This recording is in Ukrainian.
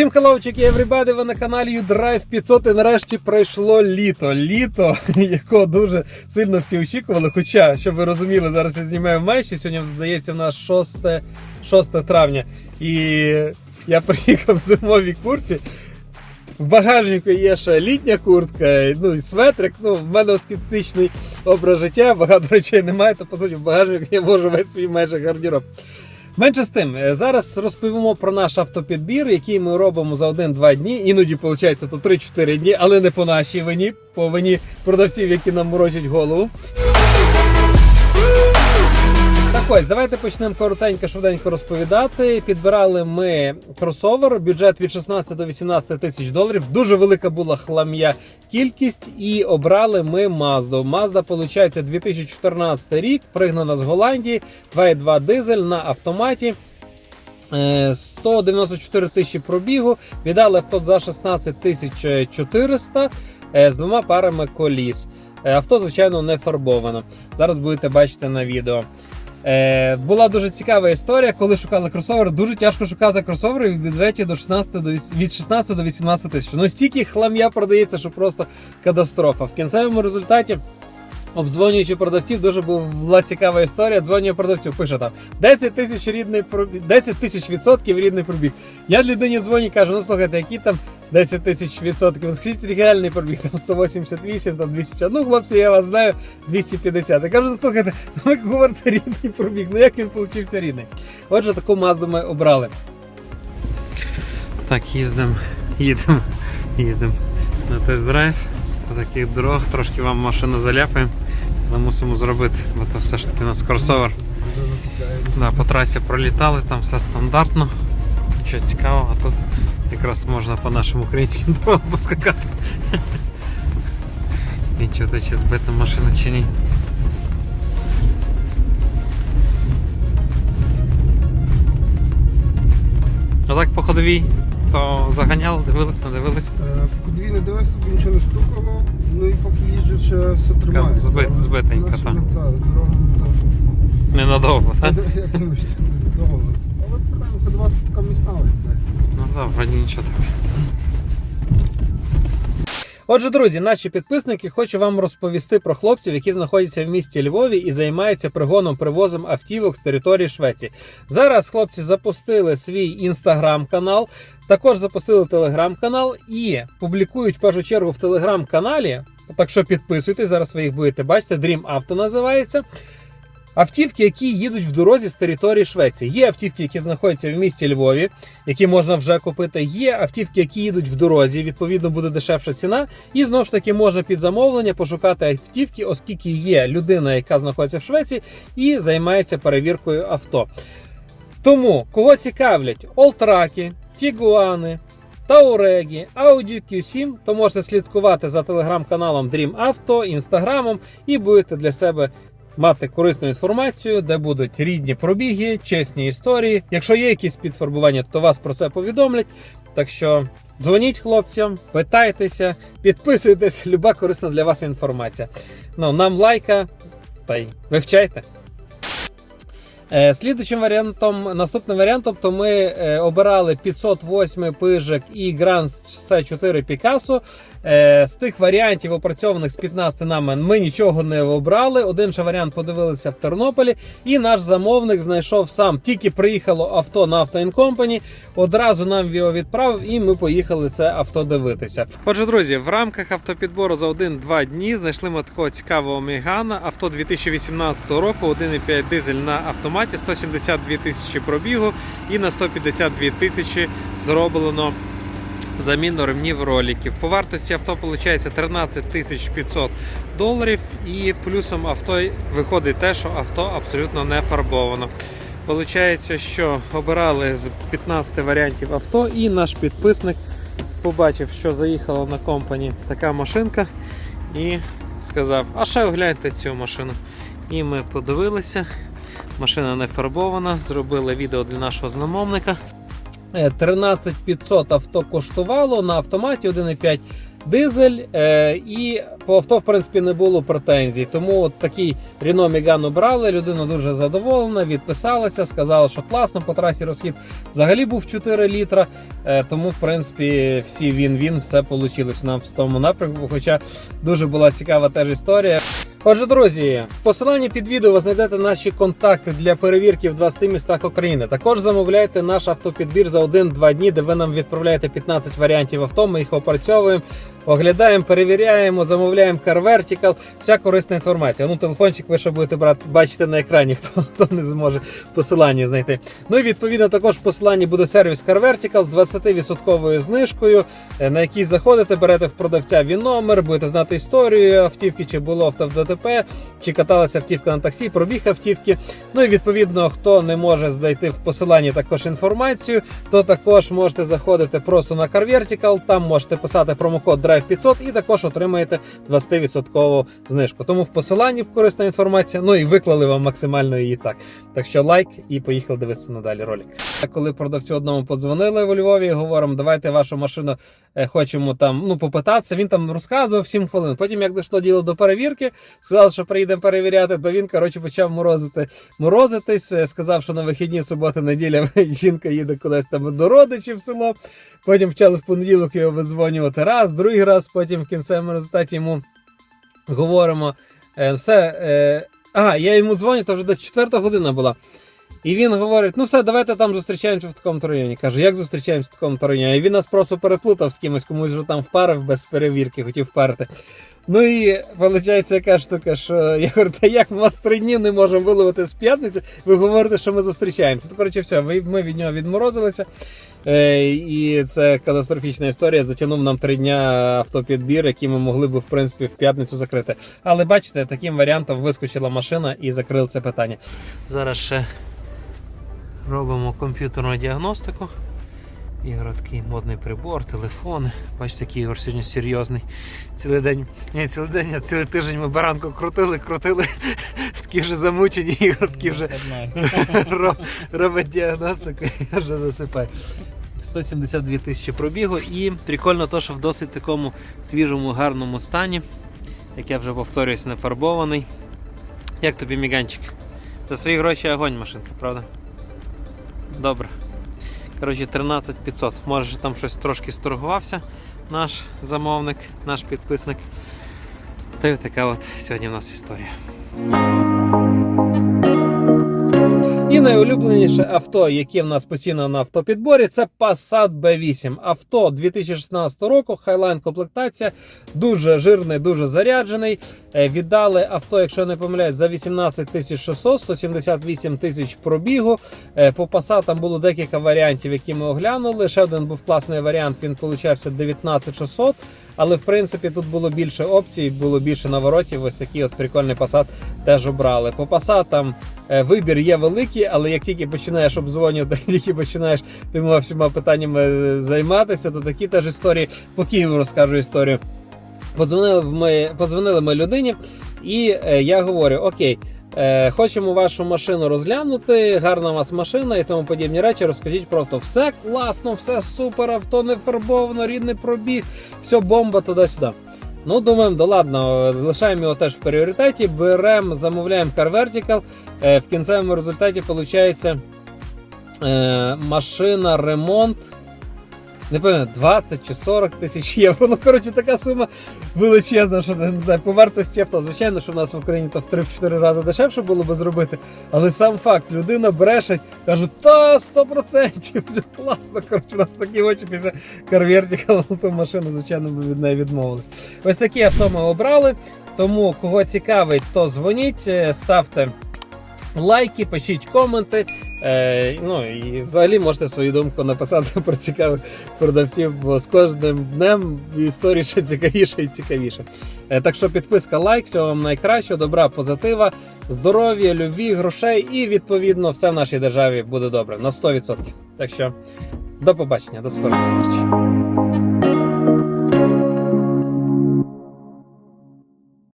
Всім хеллоучики, everybody, ви на каналі Drive 500 і нарешті пройшло літо. Літо, якого дуже сильно всі очікували. Хоча, щоб ви розуміли, зараз я знімаю в Меші, сьогодні, здається, в нас 6, 6 травня. І я приїхав в зимовій курці. В багажнику є ще літня куртка, ну і светрик. Ну, в мене аскетичний образ життя, багато речей немає, то по суті в багажнику я можу весь свій майже гардероб. Менше з тим, е, зараз розповімо про наш автопідбір, який ми робимо за 1-2 дні. Іноді виходить то 3-4 дні, але не по нашій вині, по вині продавців, які нам морочать голову. Так ось, давайте почнемо коротенько, швиденько розповідати. Підбирали ми кросовер, бюджет від 16 до 18 тисяч доларів. Дуже велика була хлам'я кількість, і обрали ми Mazda. Mazda, виходить, 2014 рік, пригнана з Голландії, 2.2 дизель на автоматі. Е, 194 тисячі пробігу, віддали авто за 16 тисяч 400 е, з двома парами коліс. Е, Авто, звичайно, не фарбовано. Зараз будете бачити на відео. Е, була дуже цікава історія, коли шукали кросовер. Дуже тяжко шукати кросовери в бюджеті до 16 до від 16 до 18 тисяч. Ну стільки хлам'я продається, що просто катастрофа. В кінцевому результаті. Обдзвонюючи продавців, дуже була цікава історія. Дзвонює продавцю, пише там 10 тисяч рідний пробіг, 10 тисяч відсотків рідний пробіг. Я людині дзвоню і кажу, ну слухайте, які там 10 тисяч відсотків. Скажіть реальний пробіг, там 188, там 250. Ну, хлопці, я вас знаю, 250. Я кажу, ну слухайте, ви говорите рідний пробіг. Ну як він получився рідний? Отже, таку мазду ми обрали. Так, їздимо, їдемо, їдемо на тест-драйв. По таких дорогах трошки вам машину заляпаємо, але мусимо зробити, бо то все ж таки у нас кросовер. Да, по трасі пролітали, там все стандартно. Нічого цікавого, а тут якраз можна по нашим українським дорогам поскакати. Нічого чи збита машина чи ні. А так по ходовій, то заганяли, дивилися, не дивилися. Е, Куди не дивився, бо нічого не стукало. Ну і поки їжджу, ще все тримається. збит- збитенька, нашими, та. та, з дорогами, та. Ненадовго, так? Я думаю, що довго. Але принаймні ходова це така міцна виглядає. Ну так, вроді нічого так. Отже, друзі, наші підписники, хочу вам розповісти про хлопців, які знаходяться в місті Львові і займаються пригоном привозом автівок з території Швеції. Зараз хлопці запустили свій інстаграм-канал, також запустили телеграм-канал і публікують в першу чергу в телеграм-каналі. Так що підписуйтесь, зараз ви їх будете бачити. Dream Auto називається. Автівки, які їдуть в дорозі з території Швеції. Є автівки, які знаходяться в місті Львові, які можна вже купити. Є автівки, які їдуть в дорозі. Відповідно, буде дешевша ціна. І знову ж таки можна під замовлення пошукати автівки, оскільки є людина, яка знаходиться в Швеції і займається перевіркою авто. Тому кого цікавлять Олтраки, Тігуани. Таурегі, Audi Q7, то можете слідкувати за телеграм-каналом Dream Auto, інстаграмом і будете для себе мати корисну інформацію, де будуть рідні пробіги, чесні історії. Якщо є якісь підфарбування, то вас про це повідомлять. Так що дзвоніть хлопцям, питайтеся, підписуйтесь, люба корисна для вас інформація. Ну, нам лайка та й вивчайте. Е, Слідуючим варіантом, наступним варіантом, то ми е, обирали 508 пижик і Grand C4 Picasso. Е, з тих варіантів, опрацьованих з 15 нами, ми нічого не обрали. Один ще варіант подивилися в Тернополі, і наш замовник знайшов сам. Тільки приїхало авто на Company, одразу нам його відправив, і ми поїхали це авто дивитися. Отже, друзі, в рамках автопідбору за 1-2 дні знайшли ми такого цікавого Мегана. Авто 2018 року, 1,5 дизель на автоматі, 172 тисячі пробігу і на 152 тисячі зроблено заміну ремнів роликів. По вартості авто виходить 13 500 доларів. І плюсом авто виходить те, що авто абсолютно не фарбовано. Получається, що обирали з 15 варіантів авто, і наш підписник побачив, що заїхала на компані така машинка, і сказав: а ще огляньте цю машину. І ми подивилися. Машина не фарбована, зробили відео для нашого знамовника. Е, 13500 авто коштувало на автоматі 1,5 дизель, е, і по авто, в принципі, не було претензій. Тому от такий Renault Megane обрали. Людина дуже задоволена, відписалася, сказала, що класно, по трасі розхід взагалі був 4 літра. Е, тому, в принципі, всі він-він, все вийшло нам в тому напрямку. Хоча дуже була цікава теж історія. Отже, друзі, в посиланні під відео ви знайдете наші контакти для перевірки в 20 містах України. Також замовляйте наш автопідбір за 1-2 дні, де ви нам відправляєте 15 варіантів авто. Ми їх опрацьовуємо, оглядаємо, перевіряємо, замовляємо Car Vertical. Вся корисна інформація. Ну, телефончик ви ще будете брати, бачити на екрані, хто, хто не зможе посилання знайти. Ну і відповідно також в посиланні буде сервіс Car Vertical з 20% знижкою, е, на який заходите, берете в продавця він номер, будете знати історію автівки, чи було авто в ДТП, чи каталася автівка на таксі, пробіг автівки. Ну і відповідно, хто не може знайти в посиланні також інформацію, то також можете заходити просто на Car Vertical, там можете писати промокод Drive 500 і також отримаєте 20% знижку. Тому в посиланні корисна інформація. Ну і виклали вам максимально її так. Так що лайк і поїхали дивитися надалі ролик. Коли продавцю одному подзвонили у Львові, говоримо, давайте вашу машину е, хочемо там ну попитатися. Він там розказував 7 хвилин. Потім, як дійшло діло до перевірки, сказав, що приїдемо перевіряти, то він коротше почав морозити, морозитись. е, Сказав, що на вихідні субота, неділя жінка їде кудись там до родичів в село. Потім почали в понеділок його видзвонювати раз, другий раз. Потім в кінцевому результаті йому говоримо е, все. Е, а, я йому дзвоню, то вже десь четверта година була. І він говорить: ну все, давайте там зустрічаємося в такому районі. Кажу, як зустрічаємося в такому районі? І він нас просто переплутав з кимось, комусь вже там впарив без перевірки, хотів впарити. Ну і виходить, яка штука, що я говорю, та як ми вас три дні не можемо виловити з п'ятниці, ви говорите, що ми зустрічаємося. То коротше, все, ми від нього відморозилися. Е, і це катастрофічна історія. Затягнув нам три дня автопідбір, який ми могли б в принципі в п'ятницю закрити. Але бачите, таким варіантом вискочила машина і закрили це питання. Зараз ще робимо комп'ютерну діагностику. Ігор такий модний прибор, телефони. Бачите, який Ігор сьогодні серйозний. Цілий день, ні, цілий день, а цілий тиждень ми баранку крутили, крутили. Такі вже замучені, Ігор такі вже робить діагностику і вже засипає. 172 тисячі пробігу і прикольно то, що в досить такому свіжому, гарному стані. Як я вже повторююсь, не фарбований. Як тобі міганчик? За свої гроші огонь машинка, правда? Добре. Коротше, 13 500. Може там щось трошки сторгувався наш замовник, наш підписник. Та й така от сьогодні в нас історія. Найулюбленіше авто, яке в нас постійно на автопідборі, це Passat B8. Авто 2016 року, хайлайн комплектація, дуже жирний, дуже заряджений. Е, Віддали авто, якщо не помиляюсь, за 18 600, 178 тисяч пробігу. Е, По Passat було декілька варіантів, які ми оглянули. Ще один був класний варіант, він получався 19 600. Але в принципі тут було більше опцій, було більше наворотів. Ось такий от прикольний Passat теж обрали. По Passat е, вибір є великий, але як тільки починаєш обдзвонювати, як тільки починаєш тими всіма питаннями е, займатися, то такі теж історії по Києву розкажу історію. Подзвонили ми, подзвонили ми людині, і е, я говорю: Окей, хочемо вашу машину розглянути, гарна у вас машина і тому подібні речі. Розкажіть про авто. Все класно, все супер, авто не фарбовано, рідний пробіг, все бомба туди-сюди. Ну, думаємо, да ладно, лишаємо його теж в пріоритеті, беремо, замовляємо Car Vertical. Е, в кінцевому результаті виходить е, машина, ремонт. Не пам'ятаю, 20 чи 40 тисяч євро. Ну, коротше, така сума величезна, що не знаю, по вартості авто. Звичайно, що в нас в Україні то в 3-4 рази дешевше було би зробити. Але сам факт, людина бреше, каже, та 100%, все класно. Коротше, у нас такі очі після карвертіка, ту машину, звичайно, ми від неї відмовились. Ось такі авто ми обрали. Тому кого цікавить, то дзвоніть, ставте лайки, пишіть коменти. Е, ну і взагалі можете свою думку написати про цікавих продавців, бо з кожним днем історії ще цікавіше і цікавіше. Е, так що підписка, лайк, всього вам найкращого, добра, позитива, здоров'я, любві, грошей і відповідно все в нашій державі буде добре на 100%. Так що до побачення, до скорої зустрічі.